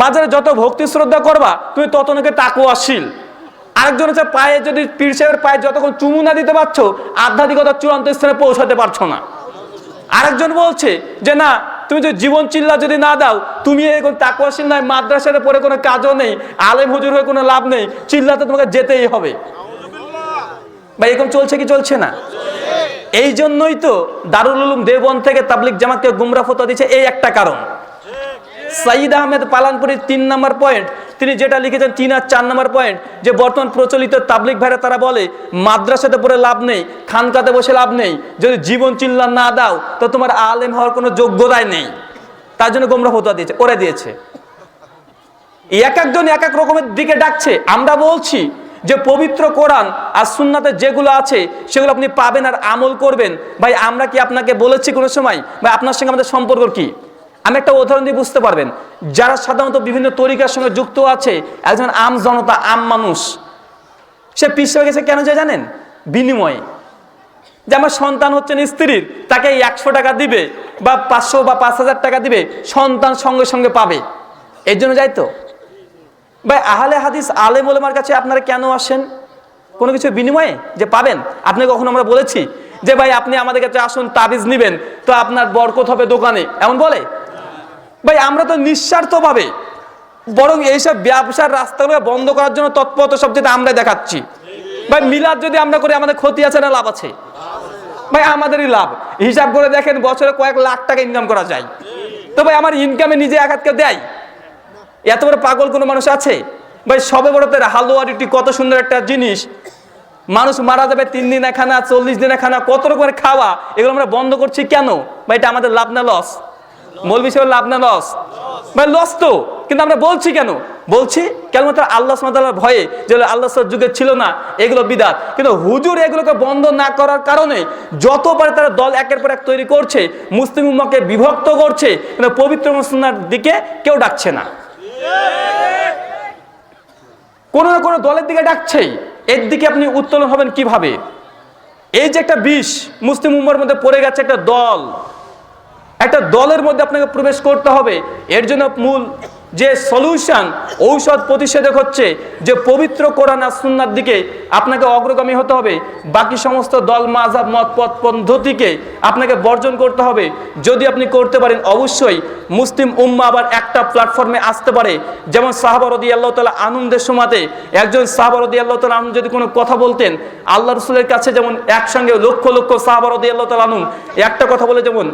মাজারে যত ভক্তি শ্রদ্ধা করবা, তুমি তত নাকি তাকুয়াশীল। আরেকজন হচ্ছে পায়ে যদি পীর সাহেবের পায়ে যতক্ষণ চুমু না দিতে পারছ, আধ্যাত্মিকতার চূড়ান্ত স্থানে পৌঁছাতে পারছ না। আরেকজন বলছে যে, না, তুমি যদি জীবন চিল্লা যদি না দাও, তুমি এখন তাকুয়াশীল নয় মাদ্রাসাতে পড়ে কোনো কাজও নেই, আলেম হুজুর হয়ে কোনো লাভ নেই, চিল্লাতে তোমাকে যেতেই হবে। বা এরকম চলছে কি চলছে না? এই জন্যই তো দারুল উলুম দেবন থেকে তাবলিক জামাতকে গুমরা ফতো দিচ্ছে এই একটা কারণ। সাইদ আহমেদ পালানপুরের তিন নম্বর পয়েন্ট। তিনি যেটা লিখেছেন তিন আর চার নম্বর পয়েন্ট, যে বর্তমান প্রচলিত তাবলিক ভাইরা তারা বলে, মাদ্রাসাতে পড়ে লাভ নেই, খানকাতে বসে লাভ নেই, যদি জীবন চিল্লা না দাও, তো তোমার আলেম হওয়ার কোনো যোগ্যতাই নেই। তার জন্য গোমরা ফতোয়া দিয়েছে, ওরে দিয়েছে। এক একজন এক এক রকমের দিকে ডাকছে। আমরা বলছি যে পবিত্র কোরআন আর সুন্নাতে যেগুলো আছে, সেগুলো আপনি পাবেন আর আমল করবেন। ভাই, আমরা কি আপনাকে বলেছি কোনো সময়? ভাই, আপনার সঙ্গে আমাদের সম্পর্ক কি? আমি একটা উদাহরণ দিয়ে বুঝতে পারবেন। যারা সাধারণত বিভিন্ন তরিকার সঙ্গে যুক্ত আছে, একজন আম জনতা, আম মানুষ, সে পিছিয়ে গেছে কেন যে জানেন? বিনিময়ে। যে আমার সন্তান হচ্ছেন স্ত্রীর, তাকে একশো টাকা দিবে, বা পাঁচশো বা পাঁচ হাজার টাকা দিবে, সন্তান সঙ্গে সঙ্গে পাবে। এর জন্য যাই তো। ভাই, আহলে হাদিস আলেম ওলেমার কাছে আপনারা কেন আসেন? কোনো কিছু বিনিময়ে? যে পাবেন? আপনি কখনো আমরা বলেছি? যে ভাই, আপনি আমাদের কাছে আসুন, তাবিজ নিবেন, তো আপনার বরকত হবে দোকানে। এমন বলে? ভাই, আমরা তো নিঃস্বার্থভাবে বরং এইসব ব্যবসার রাস্তাগুলো বন্ধ করার জন্য তৎপরতা সবচেয়ে আমরা দেখাচ্ছি। ভাই, মিলাদ যদি আমরা করি, আমাদের ক্ষতি আছে না লাভ আছে? ভাই, আমাদেরই লাভ। হিসাব করে দেখেন, বছরে কয়েক লাখ টাকা ইনকাম করা যায়। তো ভাই, আমার ইনকামে নিজে এক হাতকে দেয়? এত বড় পাগল কোনো মানুষ আছে? ভাই, সবে বড়তের হালুয়া রুটি কত সুন্দর একটা জিনিস। মানুষ মারা যাবে তিন দিনে খানা চল্লিশ দিনে খানা কত রকমের খাওয়া, এগুলো আমরা বন্ধ করছি কেন? ভাই, এটা আমাদের লাভ না লস মৌলবি সাহেব লাভ না লস? ভাই লস তো, কিন্তু আমরা বলছি কেন? বলছি কেনমাত্র আল্লাহ সুমাতার ভয়ে যে আল্লাহ যুগে ছিল না, এগুলো বিদাত। কিন্তু হুজুর এগুলোকে বন্ধ না করার কারণে যত পারে তারা দল একের পর এক তৈরি করছে, মুসলিম উম্মাকে বিভক্ত করছে, কিন্তু পবিত্র মুসলিমার দিকে কেউ ডাকছে না। কোনো না কোনো দলের দিকে ডাকছেই। এর দিকে আপনি উত্তোলন হবেন কীভাবে? এই যে একটা বিষ মুসলিম উম্মার মধ্যে পড়ে গেছে একটা দল একটা দলের মধ্যে আপনাকে প্রবেশ করতে হবে। এর জন্য মূল যে সলিউশন ঔষধ প্রতিষেধক হচ্ছে, যে পবিত্র কোরআন আর সুন্নার দিকে আপনাকে অগ্রগামী হতে হবে, বাকি সমস্ত দল মাঝাব মত, পথ, পদ্ধতিকে আপনাকে বর্জন করতে হবে। যদি আপনি করতে পারেন, অবশ্যই মুসলিম উম্মা আবার একটা প্ল্যাটফর্মে আসতে পারে। যেমন সাহাবারদি আল্লাহ তালা আনন্দের সময়তে একজন সাহাবারদি আল্লাহ তালা আনন্দ যদি কোনো কথা বলতেন আল্লাহ রসুলের কাছে যেমন একসঙ্গে লক্ষ লক্ষ সাহাবারদি আল্লাহ তালা আনুন একটা কথা বলে যেমন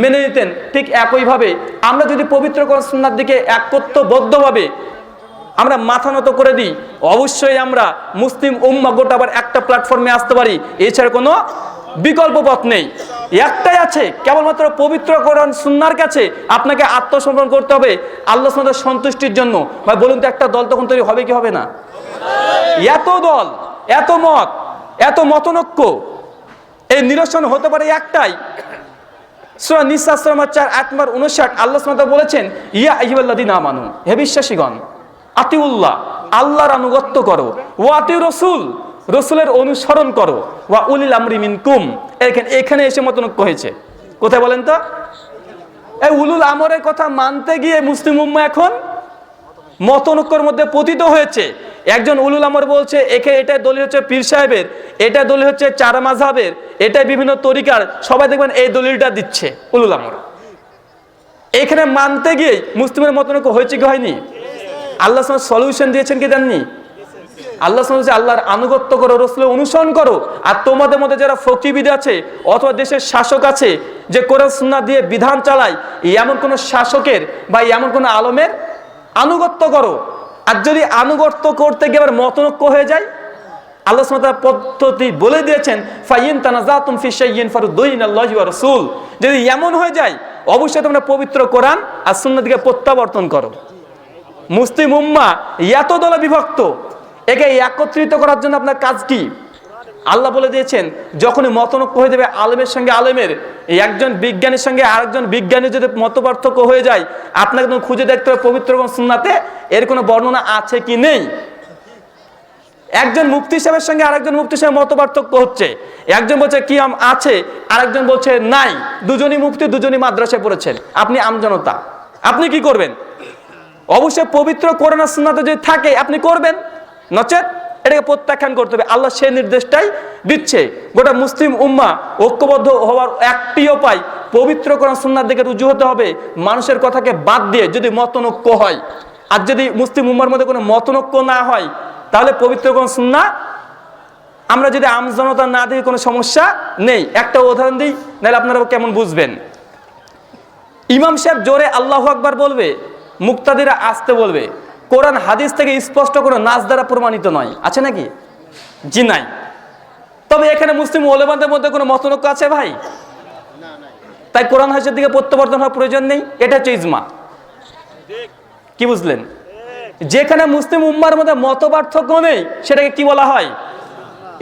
মেনে নিতেন, ঠিক একইভাবে আমরা যদি পবিত্র কোরআন সুন্নার দিকে একত্রবদ্ধভাবে আমরা মাথা নত করে দিই। অবশ্যই আমরা মুসলিম উম্মা গোটা আবার একটা প্ল্যাটফর্মে আসতে পারি। এছাড়া কোনো বিকল্প পথ নেই। একটাই আছে, কেবলমাত্র পবিত্র কোরআন সুন্নার কাছে আপনাকে আত্মসমর্পণ করতে হবে আল্লাহ সুন্নার সন্তুষ্টির জন্য। ভাই, বলুন তো, একটা দল তখন তৈরি হবে কি হবে না? এত দল, এত মত, এত মতনৈক্য, এই নিরসন হতে পারে একটাই। সুরা নিসা সুরা চার আটমার উনষাট আল্লাহ সুমাতা বলেছেন, ইয়া আহিবাল্লাদি না মানু হে বিশ্বাসীগণ, আতিউল্লাহ, আল্লাহর আনুগত্য করো ও আতি রসুল রসুলের অনুসরণ করো, ওয়া উলিল আমরি মিনকুম, এখানে এখানে এসে মতন হয়েছে। কোথায় বলেন তো? এই উলুল আমরের কথা মানতে গিয়ে মুসলিম উম্মা এখন মতনৈক্যর মধ্যে পতিত হয়েছে। একজন উলুল আমর বলছে, একে এটা দলিল হচ্ছে পীর সাহেবের এটা দলিল হচ্ছে চার মাঝাবের এটা বিভিন্ন তরিকার, সবাই দেখবেন এই দলিলটা দিচ্ছে উলুল আমর। এখানে মানতে গিয়ে মুসলিমের মতনৈক্য হয়েছে কি হয়নি? আল্লাহ সলিউশন দিয়েছেন কি জাননি? আল্লাহ বলছে, আল্লাহর আনুগত্য করো, রসুলের অনুসরণ করো, আর তোমাদের মধ্যে যারা ফকিবিদ আছে, অথবা দেশের শাসক আছে, যে কোরআন সুন্না দিয়ে বিধান চালায়, এমন কোনো শাসকের বা এমন কোনো আলমের আনুগত্য করো। আর যদি আনুগত্য করতে গিয়ে আবার মতনৈক্য হয়ে যায়, আল্লাহ সুমাতার পদ্ধতি বলে দিয়েছেন ফাইন তানাজাতুম ফি শাইইন ফারুদ্দুইন আল্লাহি ওয়া রাসূল। যদি এমন হয়ে যায়, অবশ্যই তোমরা পবিত্র কোরআন আর সুন্নাহ দিকে প্রত্যাবর্তন করো। মুসলিম উম্মা এত দলে বিভক্ত, একে একত্রিত করার জন্য আপনার কাজ কি? আল্লাহ বলে দিয়েছেন, যখনই মতনক্য হয়ে যাবে আলেমের সঙ্গে আলেমের একজন বিজ্ঞানীর সঙ্গে আরেকজন বিজ্ঞানী যদি মত হয়ে যায়, আপনাকে তখন খুঁজে দেখতে হবে পবিত্র এবং সুন্নাতে, এর কোনো বর্ণনা আছে কি নেই? একজন মুফতি সাহেবের সঙ্গে আরেকজন মুফতি সাহেব মত পার্থক্য হচ্ছে। একজন বলছে কি আম আছে, আরেকজন বলছে নাই। দুজনই মুফতি, দুজনই মাদ্রাসায় পড়েছেন। আপনি আমজনতা। আপনি কি করবেন? অবশ্যই পবিত্র করোনা সুন্নাতে যদি থাকে, আপনি করবেন। নচেত এটাকে প্রত্যাখ্যান করতে হবে। আল্লাহ সেই নির্দেশটাই দিচ্ছে। গোটা মুসলিম উম্মা ঐক্যবদ্ধ হওয়ার একটি উপায়, পবিত্র কোরআন সুন্নার দিকে রুজু হতে হবে। মানুষের কথাকে বাদ দিয়ে যদি মতনৈক্য হয়, আর যদি মুসলিম উম্মার মধ্যে কোনো মতনৈক্য না হয়, তাহলে পবিত্র কোরআন সুন্না, আমরা যদি আমজনতা না দিই কোনো সমস্যা নেই। একটা উদাহরণ দিই, নাহলে আপনারা কেমন বুঝবেন? ইমাম সাহেব জোরে আল্লাহ আকবার বলবে, মুক্তাদিরা আসতে বলবে কোরআন হাদিস থেকে স্পষ্ট কোনো নাচ দ্বারা প্রমাণিত নয়। আছে নাকি? জি নাই। তবে এখানে মুসলিম ওলেমাদের মধ্যে কোনো মতনৈক্য আছে ভাই? তাই কোরআন হাদিসের দিকে প্রত্যাবর্তন হওয়ার প্রয়োজন নেই, এটা হচ্ছে ইজমা। কি বুঝলেন? যেখানে মুসলিম উম্মার মধ্যে মত পার্থক্য নেই, সেটাকে কি বলা হয়?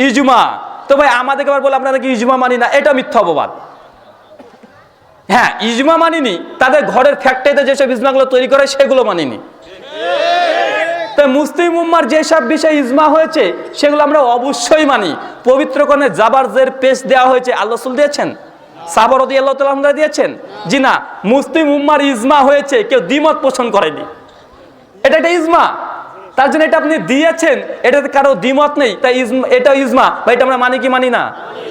ইজমা। তো ভাই, আমাদেরকে আবার বলে, আপনারা কি ইজমা মানি না? এটা মিথ্যা অপবাদ। হ্যাঁ ইজমা মানিনি, তাদের ঘরের ফ্যাক্টরিতে যেসব ইজমাগুলো তৈরি করে, সেগুলো মানিনি। তো মুসলিম উম্মার যেসব বিষয়ে ইজমা হয়েছে, সেগুলো আমরা অবশ্যই মানি। পবিত্র কোণে জাবার জের পেশ দেওয়া হয়েছে, আল্লাহ রসুল দিয়েছেন? সাবর দিয়ে আল্লাহ তালা দিয়েছেন? জি না, মুসলিম উম্মার ইজমা হয়েছে, কেউ দ্বিমত পোষণ করেনি। এটা একটা ইজমা। তার জন্য এটা আপনি দিয়েছেন, এটাতে কারও দ্বিমত নেই, তাই ইজমা এটা ইজমা, বা এটা আমরা মানি কি মানি না।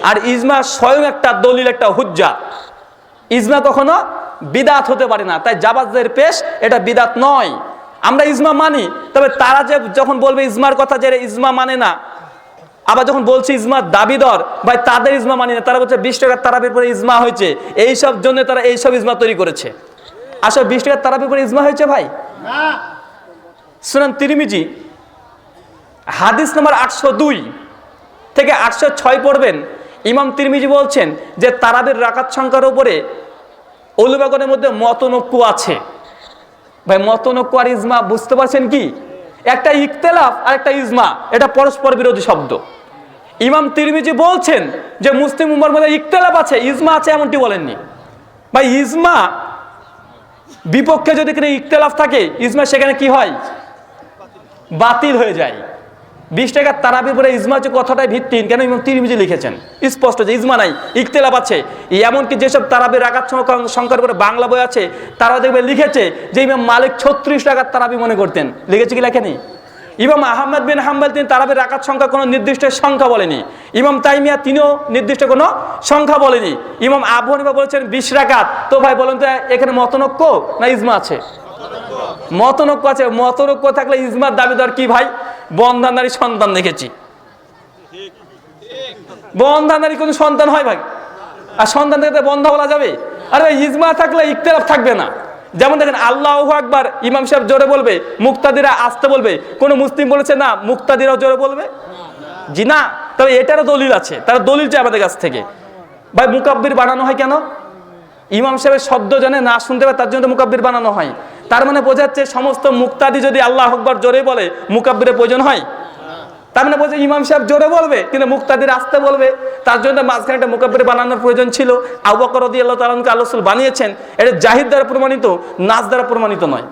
আর ইজমা স্বয়ং একটা দলিল, একটা হুজ্জা। ইজমা কখনো বিদাত হতে পারে না, তাই জাবাজের পেশ, এটা বিদাত নয়। আমরা ইজমা মানি তবে তারা যে যখন বলবে ইজমার কথা যে ইজমা মানে না আবার যখন বলছি ইজমার দাবিদর ভাই তাদের ইজমা মানি না তারা বলছে বিশ টাকার তারাবির পরে ইজমা হয়েছে এইসব জন্য তারা এইসব ইজমা তৈরি করেছে। আসলে বিশ টাকার তারাবির পরে ইজমা হয়েছে ভাই? শুনেন তিরিমিজি হাদিস নম্বর আটশো দুই থেকে আটশো ছয় পড়বেন ইমাম তিরমিজি বলছেন যে তারাবির রাকাত সংখ্যার উপরে উলুবাগনের মধ্যে মতনৈক্য আছে। ভাই, মতন আর ইজমা বুঝতে পারছেন কি? একটা ইখতলাফ আর একটা ইজমা, এটা পরস্পর বিরোধী শব্দ। ইমাম তিরমিজি বলছেন যে, মুসলিম উম্মার মধ্যে ইখতলাফ আছে, ইজমা আছে এমনটি বলেননি। ভাই, ইজমা বিপক্ষে যদি কোনো ইখতলাফ থাকে, ইজমা সেখানে কি হয়? বাতিল হয়ে যায়। বিশ টাকার তারাবির পরে ইজমা হচ্ছে কথাটাই ভিত্তিহীন। কেন ইমাম তিরমিজি লিখেছেন? স্পষ্ট যে ইজমা নাই, ইখতলাফ আছে। এমনকি যেসব তারাবির রাগাত সংখ্যার করে বাংলা বই আছে তারা দেখবে লিখেছে যে ইমাম মালিক ছত্রিশ টাকার তারাবি মনে করতেন। লিখেছে কি লেখেনি? ইমাম আহমদ বিন হাম্বাল তিনি তারাবির রাকাত সংখ্যা কোনো নির্দিষ্ট সংখ্যা বলেনি। ইমাম তাইমিয়া তিনিও নির্দিষ্ট কোনো সংখ্যা বলেনি। ইমাম আবু হানিফা বলেছেন বিশ রাকাত তো ভাই বলেন তো, এখানে মতনক্য না ইজমা আছে? মতনৈক্য আছে। মতনক্য থাকলে ইজমার দাবিদার কি ভাই? বন্ধানারী সন্তান দেখেছি। বন্ধানারী কোনো সন্তান হয় ভাই? আর সন্তান দেখতে বন্ধ বলা যাবে? আরে ভাই, ইজমা থাকলে ইখতলাফ থাকবে না। যেমন দেখেন আল্লাহ আকবার ইমাম সাহেব জোরে বলবে মুক্তাদিরা আসতে বলবে। কোনো মুসলিম বলেছে না মুক্তাদিরাও জোরে বলবে জি না। তবে এটারও দলিল আছে। তারা দলিল চাই আমাদের কাছ থেকে। ভাই মুকাব্বির বানানো হয় কেন? ইমাম সাহেবের শব্দ জানে না শুনতে পারে তার জন্য মুকাব্বির বানানো হয়। তার মানে বোঝাচ্ছে সমস্ত মুক্তাদি যদি আল্লাহ আকবর জোরে বলে, মুকাব্বিরের প্রয়োজন হয়? তার মানে বলছে ইমাম সাহেব জোরে বলবে, কিন্তু মুক্তাদির আসতে বলবে। তার জন্য মাঝখানে একটা মুকাব্বির বানানোর প্রয়োজন ছিল। আবু বকর রদি আল্লাহ তালকে আল্লাহ রসুল বানিয়েছেন। এটা জাহিদ দ্বারা প্রমাণিত নাচ দ্বারা প্রমাণিত নয়।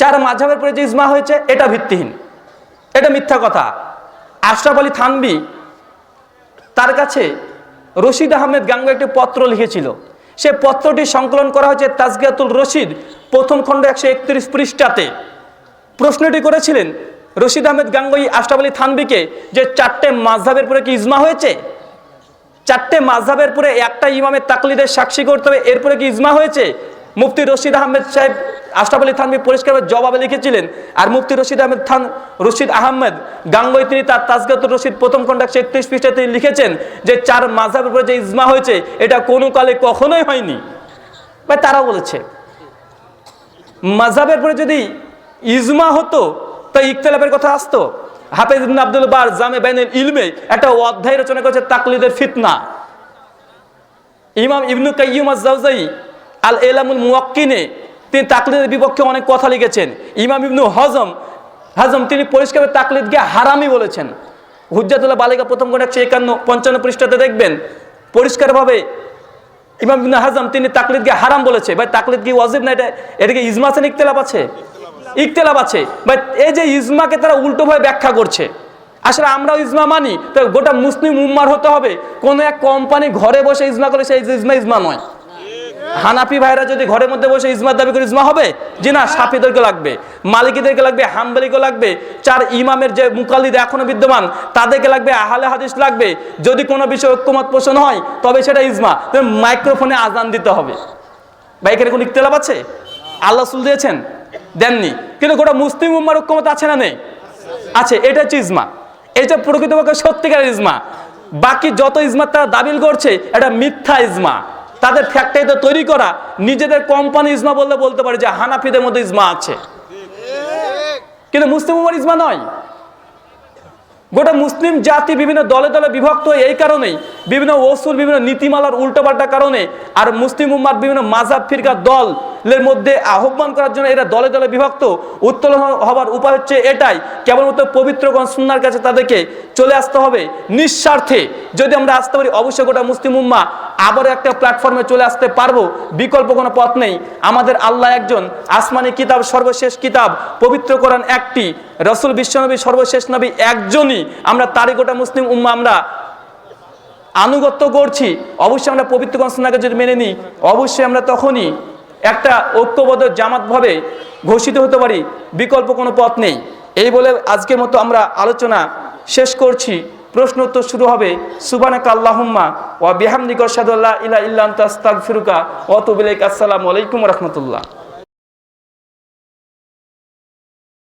চার মাঝাবের পরে যে ইজমা হয়েছে, এটা ভিত্তিহীন। এটা মিথ্যা কথা। আশরাফ আলী থানবি তার কাছে রশিদ আহমেদ গাঙ্গু একটি পত্র লিখেছিল। সে পত্রটি সংকলন করা হয়েছে তাজগিয়াতুল রশিদ, প্রথম খণ্ড একশো একত্রিশ পৃষ্ঠাতে। প্রশ্নটি করেছিলেন, রশিদ আহমেদ গাঙ্গুই আশরাফ আলী থানবিকে যে চারটে মাঝহাবের পরে কি ইজমা হয়েছে? চারটে মাঝহাবের পরে একটা ইমামের তাকলিদের সাক্ষী করতে হবে, এরপরে কি ইজমা হয়েছে? মুফতি রশিদ আহমেদ সাহেব আশরাফ আলী থানবি পরিষ্কারভাবে জবাবে লিখেছিলেন, আর মুফতি রশিদ আহমেদ থান রশিদ আহমেদ গাঙ্গই, তিনি তার তাজগাতুর রশিদ প্রথম কন্ডাক্ট একত্রিশ পৃষ্ঠায় তিনি লিখেছেন যে চার মাঝহাবের উপরে যে ইজমা হয়েছে, এটা কোনো কালে কখনোই হয়নি। ভাই তারা বলেছে। মাঝহাবের পরে যদি ইজমা হতো, তা ইকতলাফের কথা আসতো। হাফেজ ইবনে আব্দুল বার জামে বাইনের ইলমে একটা অধ্যায় রচনা করেছে, তাকলিদের ফিতনা। ইমাম ইবনু কাইয়ুম আজ-জাওজাই আল এলামুল মুওয়াক্কিনে তিনি তাকলিদের বিপক্ষে অনেক কথা লিখেছেন। ইমাম ইবনু হজম হজম তিনি পরিষ্কার তাকলিদকে হারামি বলেছেন। হুজ্জাতুল্লাহ বালিকা প্রথম কোন একশো একান্ন, পঞ্চান্ন পৃষ্ঠাতে দেখবেন, পরিষ্কারভাবে ইমাম ইবনু হাজম তিনি তাকলিদকে হারাম বলেছে। ভাই, তাকলিদ কি ওয়াজিব না এটা? এটাকে ইজমা আছে না আছে? ইকতেলাফ আছে। ভাই, এই যে ইজমাকে তারা উল্টোভাবে ব্যাখ্যা করছে। আসলে আমরাও ইজমা মানি, তো গোটা মুসলিম উম্মার হতে হবে। কোনো এক কোম্পানি ঘরে বসে ইজমা করে সেই ইজমা ইজমা নয়। হানাফি ভাইরা যদি ঘরের মধ্যে বসে ইজমার দাবি করে ইজমা হবে? যে না, সাফিদেরকে লাগবে, মালিকীদেরকে লাগবে হাম্বালিকে লাগবে, চার ইমামের যে মুকাল্লিদ এখনও বিদ্যমান, তাদেরকে লাগবে, আহলে হাদিস লাগবে। যদি কোনো বিষয়ে ঐক্যমত পোষণ হয়, তবে সেটা ইজমা। মাইক্রোফোনে আজান দিতে হবে। বা এখানে কোনো ইখতলাফ আছে? আল্লাহ সুল দিয়েছেন, দেননি। কিন্তু গোটা মুসলিম উম্মার ঐক্যমত আছে না নেই? আছে, এটা হচ্ছে ইজমা। এটা প্রকৃতপক্ষে সত্যিকারের ইজমা। বাকি যত ইজমা তারা দাবিল করছে, এটা মিথ্যা ইজমা। তাদের ফ্যাক্টরি তো তৈরি করা, নিজেদের কোম্পানি ইজমা বললে বলতে পারে যে হানাফিদের মধ্যে ইজমা আছে। কিন্তু মুসলিম উম্মার ইজমা নয়। গোটা মুসলিম জাতি বিভিন্ন দলে দলে বিভক্ত এই কারণেই, বিভিন্ন ওসুল, বিভিন্ন নীতিমালার উল্টোপাল্টা কারণে, আর মুসলিম উম্মার বিভিন্ন মাজাব ফিরকা দলের মধ্যে আহ্বান করার জন্য এরা দলে দলে বিভক্ত। উত্তোলন হবার উপায় হচ্ছে এটাই, কেবলমাত্র পবিত্রগণ সুন্নার কাছে তাদেরকে চলে আসতে হবে। নিঃস্বার্থে যদি আমরা আসতে পারি, অবশ্যই গোটা মুসলিম উম্মা আবার একটা প্ল্যাটফর্মে চলে আসতে পারব, বিকল্প কোনো পথ নেই। আমাদের আল্লাহ একজন, আসমানি কিতাব সর্বশেষ কিতাব, পবিত্র কোরআন একটি, রসুল বিশ্বনবী সর্বশেষ নবী একজনই। আমরা তারই গোটা মুসলিম উম্মা আমরা আনুগত্য করছি। অবশ্যই আমরা পবিত্র কনসনাকে যদি মেনে নিই, অবশ্যই আমরা তখনই একটা ঐক্যবদ্ধ জামাতভাবে ঘোষিত হতে পারি। বিকল্প কোনো পথ নেই। এই বলে আজকের মতো আমরা আলোচনা শেষ করছি। প্রশ্ন উত্তর শুরু হবে সুবানাক আল্লাহুম্মা ওয়া বিহামদিকা আনতা আস্তাগফিরুকা ওয়া আতুবু ইলাইক। আসসালামু আলাইকুম রাহমাতুল্লাহ।